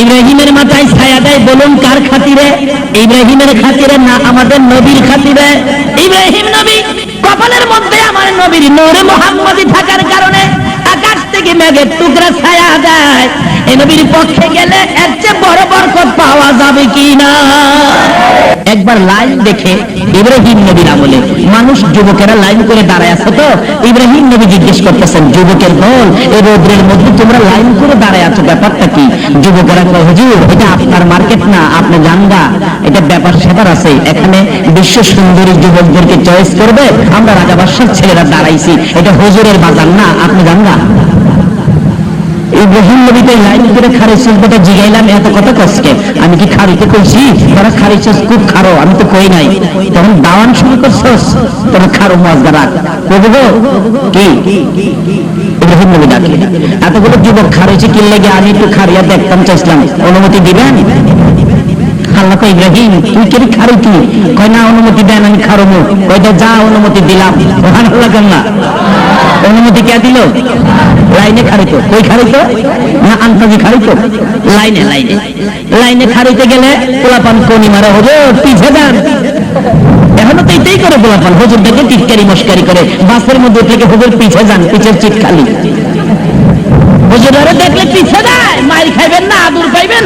ইব্রাহিমের মাথায় ছায়া দেয়, বলুন কার খাতিরে? ইব্রাহিমের খাতিরে না আমাদের নবীর খাতিরে? ইব্রাহিম নবী কপালের মধ্যে আমার নবীর নূরে মোহাম্মদী থাকার কারণে থেকে মেঘের টুকরা ছায়া দেয় এই নবীর পক্ষে গেলে এর চেয়ে বড় বরকত পাওয়া যাবে কি না একবার লাইন দেখে ইব্রাহিম নবীর আমলে মানুষ যুবকেরা লাইন করে দাঁড়ায় আছে তো? ইব্রাহিম নবী জিজ্ঞেস করতেছেন, যুবকের বল এই রোদ্রের মধ্যে তোমরা লাইন করে দাঁড়ায় আছো, ব্যাপারটা কি? যুবকেরা কয়, হুজুর, এটা আপনার মার্কেট না, আপনি জানগা। এটা ব্যাপার সেবার আছে। এখানে বিশ্ব সুন্দরী যুবকদেরকে চয়েস করবে। আমরা রাজা ছেলেরা দাঁড়াইছি। এটা হুজুরের বাজার না, আপনি জানগা? ইব্রাহিম নবীতে লাইন করে খারে জিগাইলাম, এত কষ্টে? আমি কি খারিতে কইছি? তোরা খুব খারো, আমি তো কই নাই। তখন দাওয়ান শুরু করছস, তোরা খারো কি? নবী এতগুলো যুবক খারেছে কি লেগে আমি একটু খারিয়া দেখতাম, চাইছিলাম। অনুমতি দিবেন? আল্লাহ কয়, ইব্রাহিম, তুই কি খারি তুই কয়, না, অনুমতি দেন, আমি খারমু কয়টা যা, অনুমতি দিলাম। না অনুমতি কে দিল? লাইনে খারিত কই খারিত না আন্তাজি খারিত লাইনে লাইনে। লাইনে খারিতে গেলে পোলাপান কোনি মারা, হজুর পিছে যান এখনও তো এটাই করে পোলাপান। হুজুর দেখে টিটকারি, মস্কারি করে। বাসের মধ্যে থেকে হুজুর পিছে যান? পিছের চিট খালি। হুজুরারে দেখলে পিছে দেয় মাই খাইবেন না, আদুর পাইবেন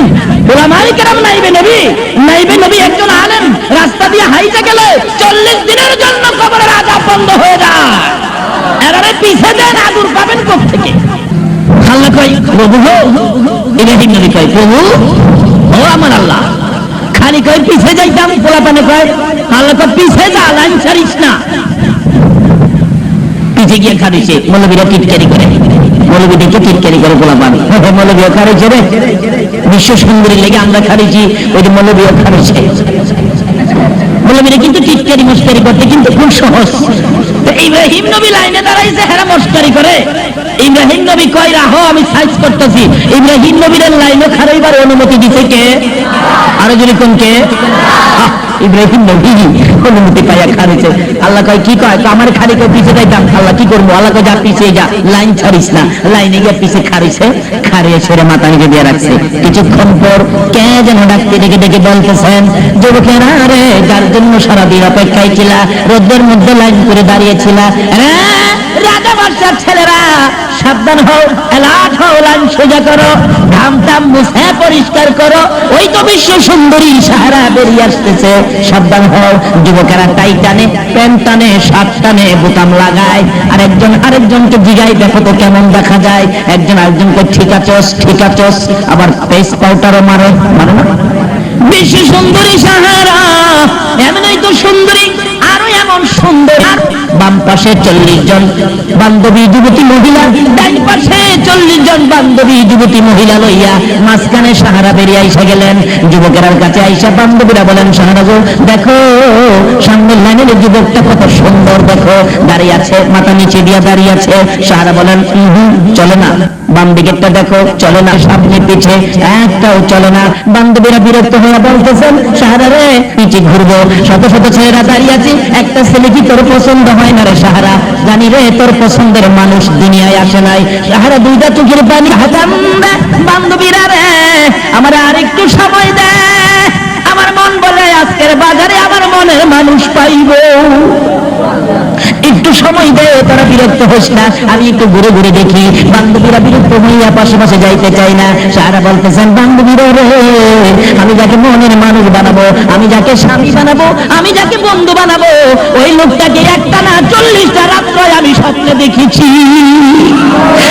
ওরা মাই কেরাম নাইবে নবী? নাইবে নবী একজন আলেন রাস্তা দিয়ে হাইতে গেলে চল্লিশ দিনের জন্য কবরের আজাব বন্ধ হয়ে যায়। এরারে পিছে দেন আদুর পাবেন আল্লাহ কই প্রভু নবী কয়, প্রভু ও আমার আল্লাহ। খালি কয়, পিছে যাইতাম। পোলাপানে কয় আল্লাহ কয়, পিছে যা, লাইন ছাড়িস না। পিছে গিয়ে খাদিছে, মৌলবীরা টিটকারি করে। মৌলবী দেখে টিটকারি করে গোলাপান মৌলবীও খারিছে রে। বিশ্ব সুন্দরী লেগে আমরা খারিছি ওই মৌলবীও খারিছে মৌলবীরা কিন্তু টিটকারি মস্কারি করতে কিন্তু খুব সহজ। ইব্রাহিম নবী লাইনে দাঁড়াইছে হেরা মস্কারি করে। ইব্রাহিম নবী কয়, রাহো, আমি সাইজ করতেছি। ইব্রাহিম নবীর লাইনে খারাইবার অনুমতি দিছে কে? আরও যদি কোন কে? ইব্রাহিম নবী অনুমতি পাইয়া খারিছে আল্লাহ কয়, কি কয়? আমার খালি কয় পিছে যাইতাম। আল্লাহ কি করব? আল্লাহ কয়, যা পিছে যা, লাইন ছাড়িস না। লাইনে গিয়ে পিছে খারিছে খারিয়ে ছেড়ে মাথা নিচে দিয়ে রাখছে। কিছুক্ষণ পর কে যেন ডাকতে ডেকে ডেকে বলতেছেন, যুবকেরা রে, যার জন্য সারাদিন অপেক্ষায় ছিলা রোদ্রের মধ্যে লাইন করে দাঁড়িয়েছিল রাজা বাদশার ছেলেরা সাবধান হও, এলাট হও লাইন সোজা করো, ঘাম টাম মুছে পরিষ্কার করো। ওই তো বিশ্ব সুন্দরী সাহারা বেরিয়ে আসতেছে। সাবধান হও, যুবকেরা টাই টানে, প্যান্ট টানে, শার্ট টানে, বোতাম লাগায়। আর একজন আরেকজনকে জিগাই দেখো তো কেমন দেখা যায়। একজন আরেকজনকে, ঠিক আছস ঠিক আছস। আবার পেস পাউডারও মারে মারে না? বিশ্ব সুন্দরী সাহারা, এমনই তো সুন্দরী সুন্দর, বাম পাশে চল্লিশ জন বান্ধবী যুবতী মহিলা চল্লিশ জন বান্ধবী যুবতী মহিলা লইয়া মাঝখানে সাহারা বেরিয়ে আইসা গেলেন। যুবকেরার কাছে আইসা বান্ধবীরা বলেন, সাহারা গো, দেখো সামনের লাইনের যুবকটা কত সুন্দর, দেখো, দাঁড়িয়ে আছে, মাথা নিচে দিয়া দাঁড়িয়ে আছে। সাহারা বলেন চলে না। বাম দিকেরটা দেখো, চলে না। সামনে পিছে একটাও চলে না। বান্ধবীরা বিরক্ত হয়ে বলতেছেন, সাহারা রে পিছে ঘুরবো। শত শত ছেলেরা দাঁড়িয়ে আছে, একটা ছেলে কি তোর পছন্দ হয় না রে সাহারা? জানি রে, তোর পছন্দের মানুষ দুনিয়ায় আসে নাই। সাহারা, দুইটা চোখের পানি হাতাম বান্ধবীরা রে, আমার আরেকটু সময় দে। আমার মন বলে আজকের বাজারে আমার মনের মানুষ পাইব। একটু সময় দে তারা বিরক্ত হোস না। আমি একটু ঘুরে ঘুরে দেখি, বান্ধবীরা বিরক্ত হইয়া পাশে পাশে যাইতে চাই না। সারা বলতেছেন বান্ধবীরা রে, আমি যাকে মনের মানুষ বানাবো, আমি যাকে স্বামী বানাবো, আমি যাকে বন্ধু বানাবো, ওই লোকটাকে একটা না চল্লিশটা রাত্র আমি স্বপ্নে দেখেছি।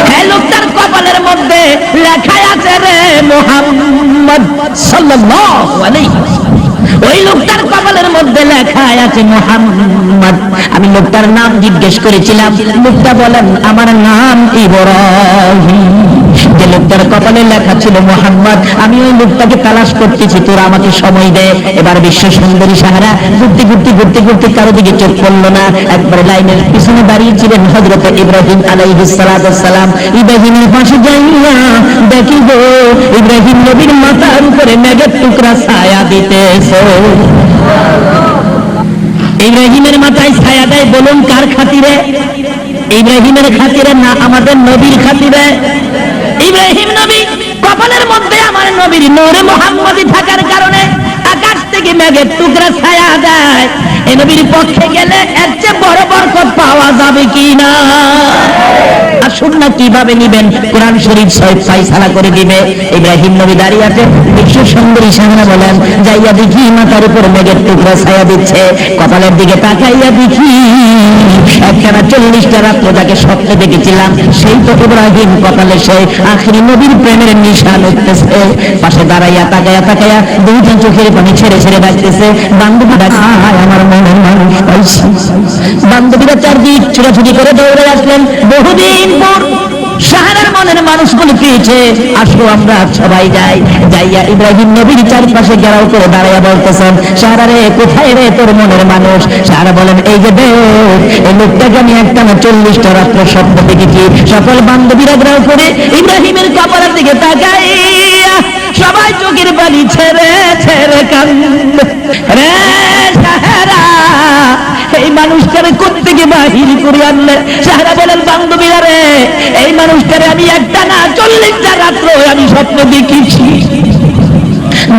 হ্যাঁ লোকটার কপালের মধ্যে লেখায় আছে রে, মোহাম্মদ সাল্লাল্লাহু আলাইহি ওই লোকটার কপালের মধ্যে লেখা আছে মোহাম্মদ। আমি লোকটার নাম জিজ্ঞেস করেছিলাম, লোকটা বলেন, আমার নাম যে লোকটার কপালে লেখা ছিল, মোহাম্মদ, আমি ওই লোকটাকে তালাশ করতেছি, তোরা আমাকে সময় দে। এবার বিশ্ব সুন্দরী সাহারা ঘুরতে ঘুরতে ঘুরতে ঘুরতে কারও দিকে চোখ পড়ল না। একবার লাইনের পিছনে দাঁড়িয়েছিলেন হজরত ইব্রাহিম আলাইহিস সালাম। ইব্রাহিমের পাশে যাইয়া দেখিব, ইব্রাহিম নবীর মাথার উপরে মেঘের টুকরা ছায়া দিতেছে। ইব্রাহিমের মাথায় ছায়া দেয় বলুন কার খাতিরে? ইব্রাহিমের খাতিরে না আমাদের নবীর খাতিরে? ইব্রাহিম নবী কপালের মধ্যে আমার নবীর নূরে মোহাম্মদী থাকার কারণে আকাশ থেকে মেঘের টুকরা ছায়া দেয় এ নবীর পক্ষে গেলে এর চেয়ে বড় বরকত পাওয়া যাবে কি না আসুন না, কীভাবে নিবেন? কোরআন শরীফ সহিত ফাইসালা করে দিবে। ইব্রাহিম নবী দাঁড়িয়ে আছে। বিশ্ব সুন্দরী সামনে বলেন, যাইয়া দেখি মাথার উপর মেঘের টুকরা ছায়া দিচ্ছে। কপালের দিকে তাকাইয়া দেখি একখানা চল্লিশটা রাত্র যাকে স্বপ্নে দেখেছিলাম, সেই তো ইব্রাহিম কপালে সেই আখিরি নবীর প্রেমের নিশান উঠতেছে। পাশে দাঁড়াইয়া তাকাইয়া তাকাইয়া দুইটা চোখের পানি ছেড়ে ছেড়ে ডাকতেছে, বান্ধবী আমার মনের মানুষ পাইছি বান্ধবীরা চারদিক ছোটাছুটি করে দৌড়ে আসলেন। বহুদিন পর সাহারার মনের মানুষগুলো পেয়েছে আসো আমরা সবাই যাই। যাইয়া ইব্রাহিম নবীর চারপাশে গেরাও করে দাঁড়াইয়া বলতেছেন সাহারা রে কোথায় রে তোর মনের মানুষ? সাহারা বলেন, এই যে দেখ, এই লোকটাকে আমি একটা না চল্লিশটা রাত্র স্বপ্ন দেখেছি। সকল বান্ধবীরা গ্রাও করে ইব্রাহিমের কাপড়ের দিকে তাকাইয়া সবাই চোখের বালি ছেড়ে ছেড়ে কান্দে। রে মানুষটারে কোথেকে বাহির করে আনলে। সাহারা বলেন, বান্ধবীরা রে, এই মানুষটারে আমি একটা না, চল্লিশটা রাত্র আমি স্বপ্ন দেখেছি।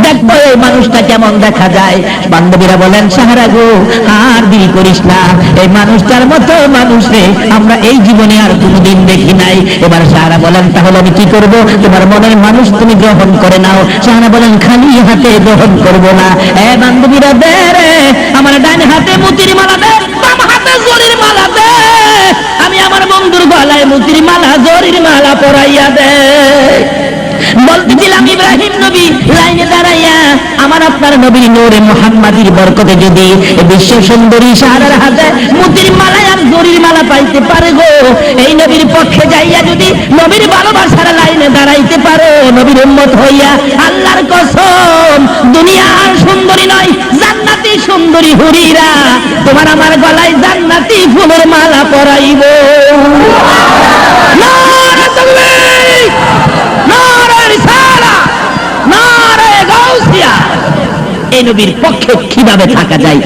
দেখব এই মানুষটা কেমন দেখা যায়। বান্ধবীরা বলেন সাহারা গো, আর দেরি করিস না। এই মানুষটার মতো মানুষ আমরা এই জীবনে আর কোনোদিন দেখি নাই। এবার সাহারা বলেন, তাহলে আমি কি করব? তোমার মনের মানুষ তুমি গ্রহণ করে নাও। সাহারা বলেন, খালি হাতে গ্রহণ করব না। এ বান্ধবীরা দে রে, আমার ডান হাতে মুতির মালা দে। বাম হাতে জরির মালা দে। আমি আমার বন্ধুর গলায় মুদির মালা জরির মালা পরাইয়া দে। বলতেছিলাম ইব্রাহিম নবী লাইনে দাঁড়াইয়া আমার আপনার বরকতে যদি বিশ্ব সুন্দরী সাহারার হাতে মালা আর মালা পাইতে পারে গো এই নবীর পক্ষে যাইয়া যদি নবীর ভালোবাসার লাইনে দাঁড়াইতে পারো নবীর উম্মত হইয়া আল্লাহর কসম দুনিয়ার সুন্দরী নয় জান্নাতি সুন্দরী হুরিরা তোমার আমার গলায় জান্নাতি ফুলের মালা পরাইব নারে তাকবীর! নারে রিসালা! নারে গাউসিয়া! এই নবীর পক্ষে কীভাবে থাকা যায়?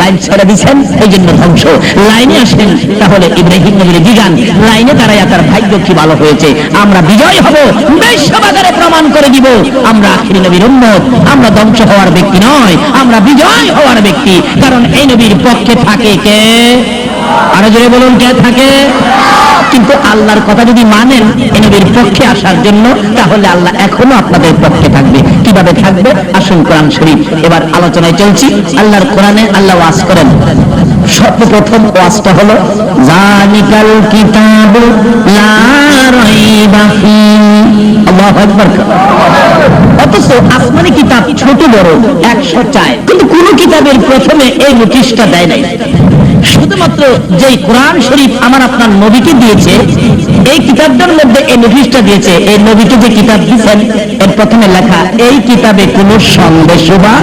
লাইন ছেড়ে দিচ্ছেন এই জন্য ধ্বংস। লাইনে আসেন, তাহলে ইব্রাহিম নবীর বিজ্ঞান লাইনে দাঁড়ায় তার ভাগ্য কি ভালো হয়েছে? আমরা বিজয় হব বিশ্ববাজারে প্রমাণ করে দিব। আমরা আখিরি নবীর উন্মত আমরা ধ্বংস হওয়ার ব্যক্তি নয়, আমরা বিজয় হওয়ার ব্যক্তি। কারণ এই নবীর পক্ষে থাকে কে? আরও জোরে বলুন, কে থাকে? কিন্তু আল্লাহর কথা যদি মানেন নবীর পক্ষে আসার জন্য, তাহলে আল্লাহ এখনও আপনাদের পক্ষে থাকবে। কীভাবে থাকবে? আসুন কোরআন শরীফ। এবার আলোচনায় চলছি। আল্লাহর কোরআনে আল্লাহ ওয়াজ করেন। সর্বপ্রথম ওয়াজটা হলো জানিকাল কিতাব লা রাইবা ফি আল্লাহু আকবার। অথচ আসমানি কিতাব ছোট বড়, একশো চায় কিন্তু কোন কিতাবের প্রথমে এই নোটিশটা দেয় নাই। শুধুমাত্র যে কোরআন শরীফ আমার আপনার নবীকে দিয়েছে, এই কিতাবটার মধ্যে এই নোটিশটা দিয়েছে, এই নবীকে যে কিতাব দিয়েছেন, এর প্রথমে লেখা, এই কিতাবে কোনো সন্দেশ বা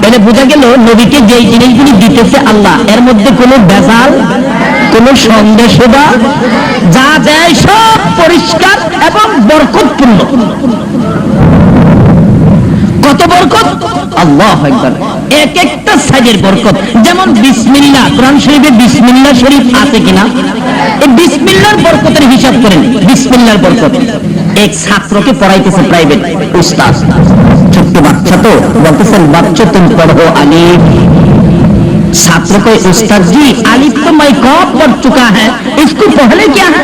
তাহলে বোঝা গেল নবীকে যেই জিনিসগুলি দিতেছে আল্লাহ, এর মধ্যে কোনো বেজাল কোনো সন্দেশ বা যা যায় সব পরিষ্কার এবং বরকতপূর্ণ। কত বরকত? আল্লাহ একবার এক একটা সাইজের বরকত যেমন বিসমিল্লাহ কোরআন শরীফে বিসমিল্লাহ শরীফ আছে কিনা এই বিসমিল্লার বরকতের হিসাব করেন বিসমিল্লার বরকত এক ছাত্রকে পড়াইতেছে প্রাইভেট উস্তাদ ছোট্ট বাচ্চা তো বলতেছেন বাচ্চা তুমি পড়ো আলিফ छात्र को उस्ताद जी आलिफ तो मैं कब पढ़ चुका है इसको पहले क्या है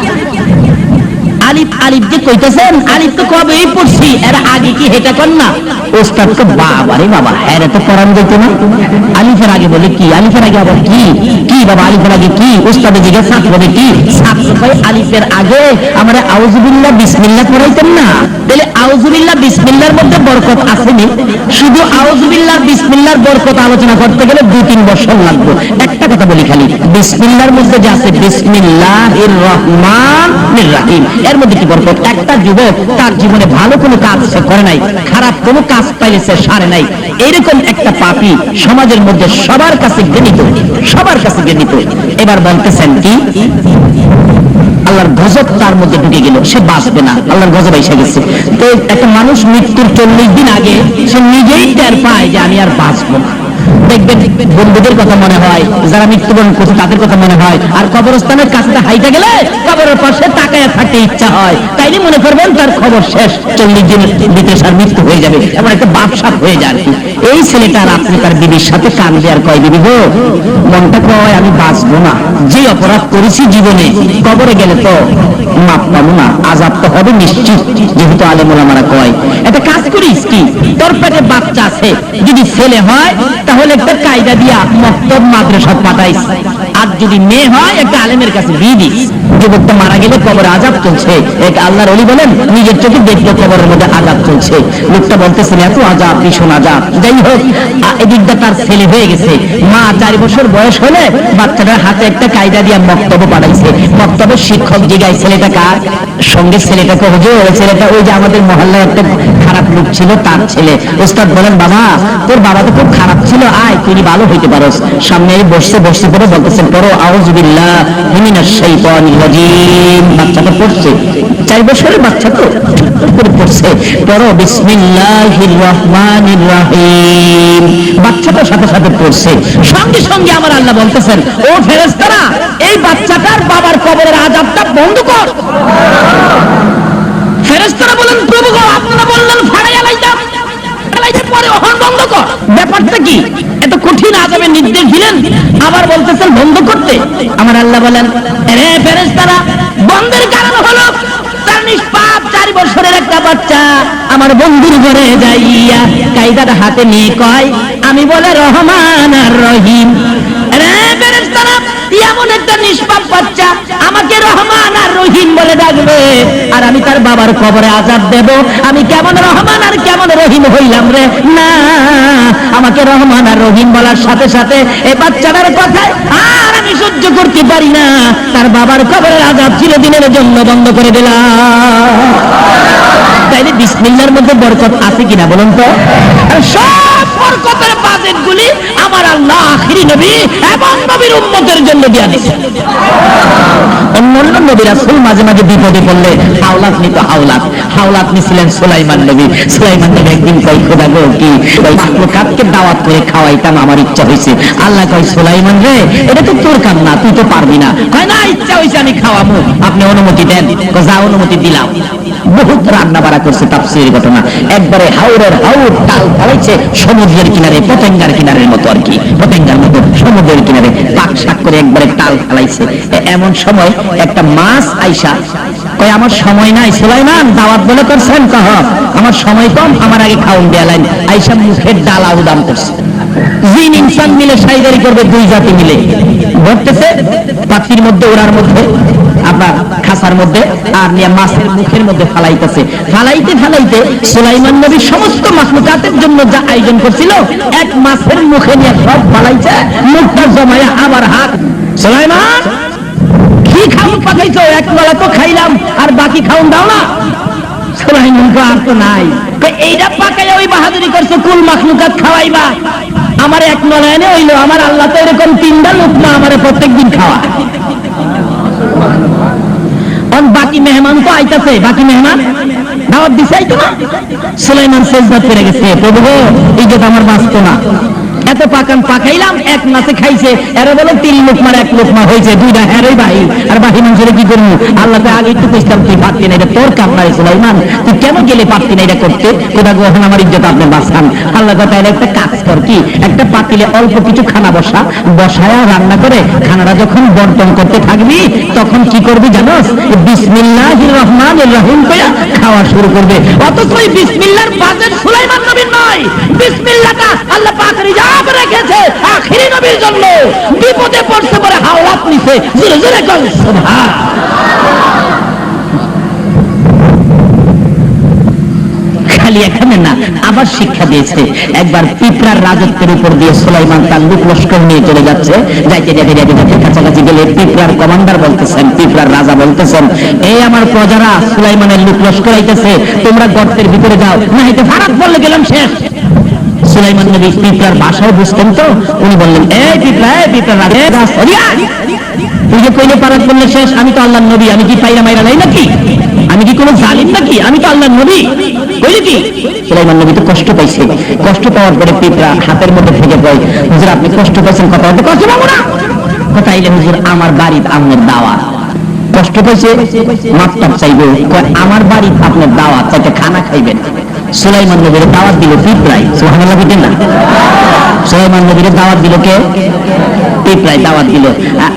আলিফ আলিফ যে কইতেছেন আলিফ তো কবেই পড়ছি? এর আগে কি হেটা কর না? ওস্তাদ তো বাবা রে বাবা হ্যাঁ তো পড়ান যেত না? আলিফের আগে বলে কি? আলিফের আগে আবার কি? কি বাবা, আলিফের আগে কি? ওস্তাদে জিজ্ঞাসা ছাত্র বলে কি ছাত্র আলিফের আগে আমরা আউজুবিল্লাহ বিসমিল্লাহ পড়াইতেন না? তাহলে আউজুবিল্লাহ বিসমিল্লাহর মধ্যে বরকত আসেনি। শুধু আউজুবিল্লাহ বিসমিল্লাহর বরকত আলোচনা করতে গেলে দুই তিন বছর লাগবে। একটা কথা বলি খালি বিসমিল্লাহর মধ্যে যে আছে বিসমিল্লাহির রহমানির রাহিম, এর মধ্যে কি বরকত? একটা যুবক তার জীবনে ভালো কোনো কাজ সে করে নাই, খারাপ কোনো কাজ পাইলে সে সারে নাই। এরকম একটা পাপি সমাজের মধ্যে সবার কাছে ঘৃণিত, সবার কাছে ঘৃণিত। এবার বলতেছেন কি? আল্লাহর গজব তার মধ্যে ঢুকে গেল, সে বাঁচবে না, আল্লাহর গজব এসে গেছে। তো একটা মানুষ মৃত্যুর চল্লিশ দিন আগে সে নিজেই টের পায় যে আমি আর বাঁচবো না। দেখবেন, বন্ধুদের কথা মনে হয়, যারা মৃত্যুবরণ করছে তাদের কথা মনে হয়। আর কবরস্থানের কাছে হাইতে গেলে কবরের পাশে তাকায় থাকতে ইচ্ছা হয়। তাইলে মনে করবেন তার খবর শেষ। চল্লিশ দিনের ভিতরে তার মৃত্যু হয়ে যাবে, এমন একটা বাপসাপ হয়ে যায়। এই ছেলেটা রাত্রে তার বিবির সাথে কান দেওয়ার কয় বিবি গো? মনটা কয়, আমি বাঁচবো না। যে অপরাধ করেছি জীবনে, কবরে গেলে তো মাপ পাবো না, আজাব তো হবে নিশ্চিত, যেহেতু আলেমুলামারা কয়। একটা কাজ করিস কি? তোর পেটে বাচ্চা আছে, যদি ছেলে হয়, তাহলে একটা কায়দা দিয়া মক্তব মাদ্রাসা পাঠাইস। আর যদি মেয়ে হয়, একটা আলেমের কাছে বিয়ে দিস যুবকটা মারা গেলে কবরে আজাব চলছে। এক আল্লাহর অলি বলেন, নিজের চোখে দেখল কবরের মধ্যে আজাব চলছে। লোকটা বলতেছেন এত আজাব, ভীষণ আজাব। যাই হোক এদিকটা তার ছেলে হয়ে গেছে। মা চার বছর বয়স হলে বাচ্চাটার হাতে একটা কায়দা দিয়া বক্তব্য পাঠাইছে। বক্তব্যের শিক্ষক জিগায়, ছেলেটা কার? সঙ্গে ছেলেটাকে, হুজুর, ছেলেটা ওই যে আমাদের মহল্লার একটা খারাপ লোক ছিল, তার ছেলে। উস্তাদ বলেন, বাবা, তোর বাবা তো খুব খারাপ ছিল, আয়, তুই ভালো হইতে পারোস। সামনে বসতে বসতে পরে বলতেছেন, পড়ো আউজুবিল্লাহ শাইতানির রাজিম। বাচ্চাটা পড়ছে, চার বছরের বাচ্চা তো পড়ছে। পড়ো, বিসমিল্লাহির রহমানির রহিম। সাথে সাথে পড়ছে। সঙ্গে সঙ্গে আমার আল্লাহ বলতেছেন, ও ফেরেশতারা, এই বাচ্চাটার বাবার কবরের আযাবটা বন্ধ কর। ফেরেশতারা বলেন ফাড়াইতে পরে বন্ধ কর। ব্যাপারটা কি? এত কঠিন আযাবের নির্দেশ দিলেন, আবার বলতেছেন বন্ধ করতে। আমার আল্লাহ বলেন রে বন্ধের কারণ হলো নিষ্পাপ বন্ধুর ঘরে যাইয়া হাতে নিয়ে কয়, আমি বলে রহমান আর রহিম। রে ফেরেশতারা, এমন একটা নিষ্পাপ বাচ্চা আর রহিম বলে ডাকবে, আর আমি তার বাবার কবরে আজাদ দেব। আমি কেমন রহমান আর কেমন রহিম হইলাম রে? না, আমাকে রহমান আর রহিম বলার সাথে সাথে এই বাচ্চাটার কথায় আর আমি সহ্য করতে পারি না। তার বাবার কবরের আজাদ চিরদিনের জন্য বন্ধ করে দিলাম। তাইলে বিসমিল্লার মধ্যে বরকত আছে কিনা বলুন তো? সব বরকতের আমার আল্লাহ আখিরি নবী এবং নবীর জন্য দিয়া খাওয়াইতাম, আমার ইচ্ছা হয়েছে আল্লাহ কয়, সুলাইমান রে, এটা তো তোর কাম না তুই তো পারবি না। কয়, না, ইচ্ছা হয়েছে আমি খাওয়াবো আপনি অনুমতি দেন যা অনুমতি দিলাম। বহুত রান্না বাড়া করছে তাফসিরের ঘটনা। একবারে হাওড়ের হাওড় টাল ফলাইছে সমুদ্রের কিনারে পতেঙ্গার কিনারের মতো আর কি। পতেঙ্গার মতো সমুদ্রের কিনারে পাক শাক করে একবারে টাল ফেলাইছে। এ- এমন সময় একটা মাছ আইসা কয়, আমার সময় নাই সুলাইমান, দাওয়াত বলে করছেন কহ? আমার সময় কম, আমার আগে খাউন দেয়ালেন আইসা মুখের ডাল আউদাম করছে। জিন ইনসান মিলে সাইদারি করবে দুই জাতি মিলে। ঘটতেছে পাখির মধ্যে ওড়ার মধ্যে। আপনার খাসার মধ্যে আর নিয়ে মাছের মুখের মধ্যে ফালাইতেছে। ফালাইতে ফালাইতে সুলাইমান নবী সমস্ত মাখলুকাতের জন্য যা আয়োজন করছিল এক মাছের মুখে নিয়ে সব ফালাইছে মুখটা জমায়া আবার হাত। সুলাইমান কি খাউন পাঠাইছো? এক বেলা তো খাইলাম আর বাকি খাউন দাও না। সুলাইমান কয়, আর তো নাই। এইটা পাকাইয়া ওই বাহাদুরি করছ কুল মাখলুকাত খাওয়াইবা। আমার এক নলায়নে হইল আমার আল্লাহ তো এরকম তিনটা লোকমা আমারে প্রত্যেকদিন খাওয়া অন বাকি মেহমান তো আইতাছে, বাকি মেহমান? দাওয়াত দিছে আইতো না? সুলাইমান সেজদা করে গেছে, প্রভু ইজ্জত আমার বাঁচতো না। এত পাকান পাকাইলাম, এক মাসে খাইছে। এরা বলে তিন লোকমার এক লোকমা হয়েছে। দুইটা হ্যারই বাহি আর বাহি মানুষের কি করব? আল্লাহ আগে একটু কইতাম তুই পারতি না এটা তোর কাম নাই সুলাইমান। তুই কেন গেলে পারতি না এটা করতে? কোথা গ্রহণ আমার ইজ্জত আপনি বাঁচান। আল্লাহ কথা একটা কাজ কর কি? একটা পাতিলে অল্প কিছু খানা বসা, বসায়া রান্না করে খানাটা যখন বন্টন করতে থাকবি, তখন কি করবি জানোস? বিসমিল্লাহির রহমানির রহিম কইয়া খাওয়া শুরু করবে। অথচ ওই সুলাইমান নবীর খালি এখানে না, আবার শিক্ষা দিয়েছে। একবার পিঁপড়ার রাজত্বের উপর দিয়ে সুলাইমান তার লোক লস্কর নিয়ে চলে যাচ্ছে। যাইতে যাইতে কাছাকাছি গেলে পিঁপড়ার কমান্ডার বলতেছেন, পিঁপড়ার রাজা বলতেছেন এই আমার প্রজারা, সুলাইমানের লোক লস্কর আইতেছে তোমরা গর্তের ভিতরে যাও না এতে ফারাক বললে গেলাম শেষ। সুলাইমান নবী বুঝতেন তো? উনি বললেন কইলে বললে শেষ, আমি তো নবী, আমি কি পাইরা মাইরা নাই নাকি? আমি কি কোনো জালিম নাকি? আমি তো নবী। কি? সুলাইমান নবী তো কষ্ট পাইছে কষ্ট পাওয়ার পরে পিঁপড়া হাতের মধ্যে থেকে কয় হুজুর, আপনি কষ্ট পাইছেন, কথা বলতে কষ্ট পাবো না কথা আইলে হুজুর, আমার বাড়িতে আপনার দাওয়া কষ্ট পাইছে? মাপটাপ চাইবে। আমার বাড়িতে আপনার দাওয়াত, চাইতে খানা খাইবেন। সুলাইমান নবীর দাওয়াত দিল পিঁপড়াই। সুবহানাল্লাহ বুঝেন না? সুলাইমান নবীর দাওয়াত দিল কে? পিঁপড়াই দাওয়াত দিল।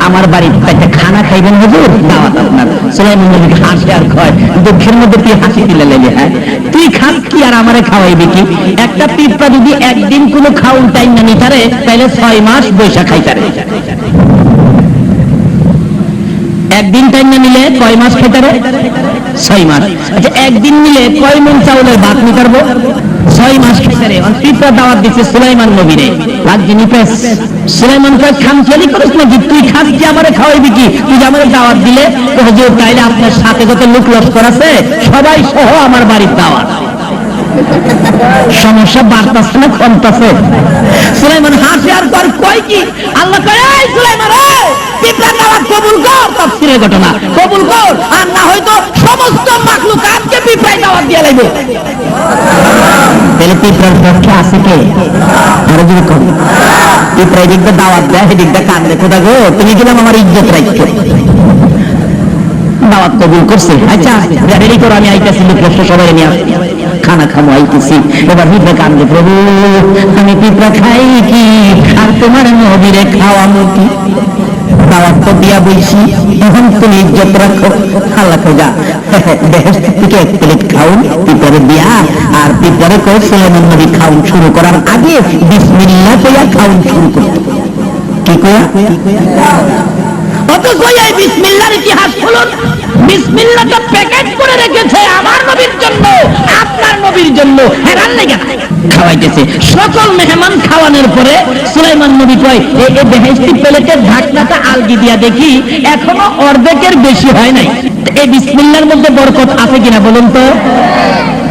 আমার বাড়ির একটা খানা খাইবেন হুজুর? দাওয়াত আপনার। সুলাইমান নবী হাসি আর কয়, দুঃখের মধ্যে তুই হাসি দিলে লেগে হ্যাঁ? তুই খাস কি আর আমারে খাওয়াইবি কি? একটা পিঁপড়া যদি একদিন কোনো খাউন টাইম না নিতারে তাহলে ছয় মাস বৈশাখ খাইতারে একদিন টাইম নিলে কয় মাস খাইতারে ছয় মাস। আচ্ছা একদিন নিলে কয় মন চাউলের ভাত নিতারবো ছয় মাস পিঁপড়া দাওয়াত দিচ্ছে সুলাইমান নবীরে। লোক সবাই সহ আমার বাড়ির সমস্যা সুলাইমান হাসি আর কয় কি? আল্লাহ সুলাইমান এই পিপড়ার দাওয়াত দিয়ে তুমি আমার ইজ্জত রাখতে দাওয়াত কবুল করছে। আচ্ছা রেডি করো, আমি আইতেছি, লোক সবাই নিয়ে। খানা খাব আইতেছি। এবার পিঁপড়া কান্দে প্রভু, আমি পিঁপড়া খাই কি? আর তোমার নবীরে খাওয়া মুটি তো দিয়া বইছি, এখন তুমি ইজ্জত রাখো আর পিঁপড়ে কই সুলেমান নবী শুরু করার আগে বিসমিল্লা কইয়া খাউন শুরু করতে কি কইয়া সকল মেহমান খাওয়ানোর পরে সুলাইমান নবী কয় এই বেহেশতি প্লেটের ঢাকনাটা আলগি দিয়া দেখি, এখনও অর্ধেকের বেশি হয় নাই। এই বিসমিল্লার মধ্যে বরকত আছে কিনা বলুন তো?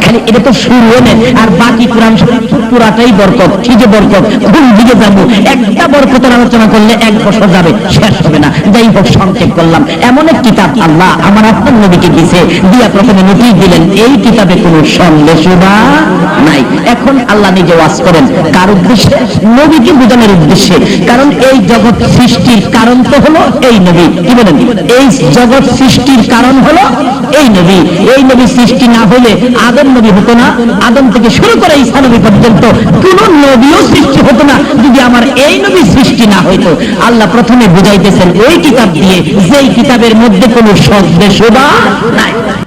খালি এটা তো শুরু নেই, আর বাকি কোরআন শরীফ পুরাটাই বরকত। কি যে বরকত? কোন দিকে যাব। একটা বরকতের আলোচনা করলে এক বছর যাবে, শেষ হবে না। যাই হোক, সংক্ষেপ করলাম। এমন এক কিতাব আল্লাহ আমার আপনার নবীকে দিছে দিয়া প্রথমে নোটিশ দিলেন, এই কিতাবে কোনো সন্দেশ বা নাই। এখন আল্লাহ নিজে ওয়াজ করেন। কার উদ্দেশ্যে? নবীকে বোঝানোর উদ্দেশ্যে। কারণ এই জগৎ সৃষ্টির কারণ তো হলো এই নবী। কি বলেন? এই জগৎ সৃষ্টির কারণ হলো এই নবী। এই নবী সৃষ্টি না হলে আদম নবী হতো না। আদম থেকে শুরু করে ঈসা নবী পর্যন্ত কোন নবীও সৃষ্টি হতো না। যদি আমার এই নবী সৃষ্টি না হইতো, আল্লাহ প্রথমে বুঝাইতেছেন ওই কিতাব দিয়ে যেই কিতাবের মধ্যে কোনো সন্দেশ বা নাই।